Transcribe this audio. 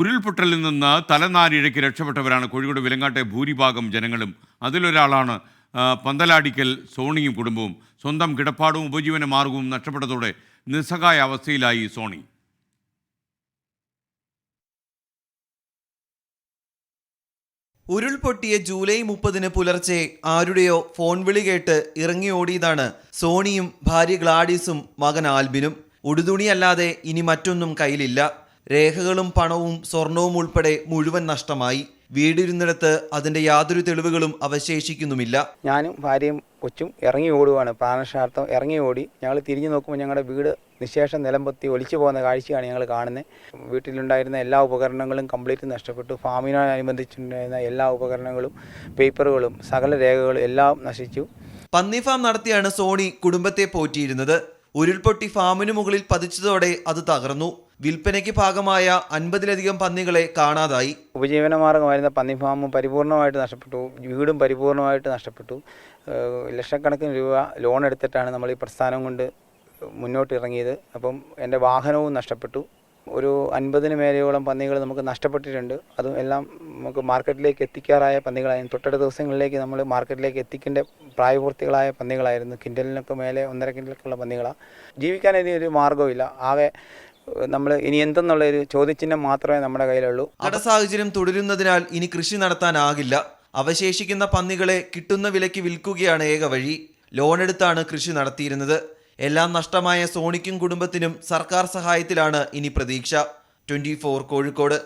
ഉരുൾപൊട്ടലിൽ നിന്ന് തലനാരിഴയ്ക്ക് രക്ഷപ്പെട്ടവരാണ് കോഴിക്കോട് വിലങ്ങാട്ടെ ഭൂരിഭാഗം ജനങ്ങളും. അതിലൊരാളാണ് പന്തലാടിക്കൽ സോണിയും കുടുംബവും. സ്വന്തം കിടപ്പാടും ഉപജീവന മാർഗവും നഷ്ടപ്പെട്ടതോടെ നിസ്സഹായ അവസ്ഥയിലായി സോണി. ഉരുൾപൊട്ടിയ ജൂലൈ മുപ്പതിന് പുലർച്ചെ ആരുടെയോ ഫോൺ വിളി കേട്ട് ഇറങ്ങി ഓടിയതാണ് സോണിയും ഭാര്യ ഗ്ലാഡീസും മകൻ ആൽബിനും. ഉടുതുണിയല്ലാതെ ഇനി മറ്റൊന്നും കയ്യിലില്ല. രേഖകളും പണവും സ്വർണവും ഉൾപ്പെടെ മുഴുവൻ നഷ്ടമായി. വീടിരുന്നിടത്ത് അതിന്റെ യാതൊരു തെളിവുകളും അവശേഷിക്കുന്നുമില്ല. ഞാനും ഭാര്യയും കൊച്ചും ഇറങ്ങി ഓടുവാണ്. പ്രാണശാർത്ഥം ഇറങ്ങി ഓടി ഞങ്ങൾ തിരിഞ്ഞു നോക്കുമ്പോൾ ഞങ്ങളുടെ വീട് നിശേഷം നിലമ്പത്തി ഒലിച്ചു പോകുന്ന കാഴ്ചയാണ് ഞങ്ങൾ കാണുന്നത്. വീട്ടിലുണ്ടായിരുന്ന എല്ലാ ഉപകരണങ്ങളും കംപ്ലീറ്റ് നഷ്ടപ്പെട്ടു. ഫാമിനോടനുബന്ധിച്ചുണ്ടായിരുന്ന എല്ലാ ഉപകരണങ്ങളും പേപ്പറുകളും സകല രേഖകളും എല്ലാം നശിച്ചു. പന്നി ഫാം നടത്തിയാണ് സോണി കുടുംബത്തെ പോറ്റിയിരുന്നത്. ഉരുൾപൊട്ടി ഫാമിനു മുകളിൽ പതിച്ചതോടെ അത് തകർന്നു. വിൽപ്പനയ്ക്ക് ഭാഗമായ അൻപതിലധികം പന്നികളെ കാണാതായി. ഉപജീവന മാർഗമായിരുന്ന പന്നി ഫാമും പരിപൂർണമായിട്ട് നഷ്ടപ്പെട്ടു. വീടും പരിപൂർണമായിട്ട് നഷ്ടപ്പെട്ടു. ലക്ഷക്കണക്കിന് രൂപ ലോൺ എടുത്തിട്ടാണ് നമ്മൾ ഈ പ്രസ്ഥാനം കൊണ്ട് മുന്നോട്ട് ഇറങ്ങിയത്. അപ്പം എന്റെ വാഹനവും നഷ്ടപ്പെട്ടു. ഒരു അൻപതിന് മേലെയോളം പന്നികൾ നമുക്ക് നഷ്ടപ്പെട്ടിട്ടുണ്ട്. അതും എല്ലാം നമുക്ക് മാർക്കറ്റിലേക്ക് എത്തിക്കാറായ പന്നികളായിരുന്നു തൊട്ടടുത്ത ദിവസങ്ങളിലേക്ക് നമ്മൾ മാർക്കറ്റിലേക്ക് എത്തിക്കേണ്ട പ്രായപൂർത്തികളായ പന്നികളായിരുന്നു. കിൻഡലിനൊക്കെ മേലെ ഒന്നര കിൻഡലൊക്കെയുള്ള പന്നികളാണ് ജീവിക്കാൻ ഇനി ഒരു മാർഗമില്ല ആകെ നമ്മൾ ഇനി എന്തെന്നുള്ള ഒരു ചോദ്യചിഹ്നം മാത്രമേ നമ്മുടെ കയ്യിലുള്ളൂ. സാഹചര്യം തുടരുന്നതിനാൽ ഇനി കൃഷി നടത്താനാകില്ല. അവശേഷിക്കുന്ന പന്നികളെ കിട്ടുന്ന വിലയ്ക്ക് വിൽക്കുകയാണ് ഏക വഴി. ലോൺ എടുത്താണ് കൃഷി നടത്തിയിരുന്നത്. എല്ലാം നഷ്ടമായ സോണിക്കും കുടുംബത്തിനും സർക്കാർ സഹായത്തിലാണ് ഇനി പ്രതീക്ഷ. ട്വന്റി കോഴിക്കോട്.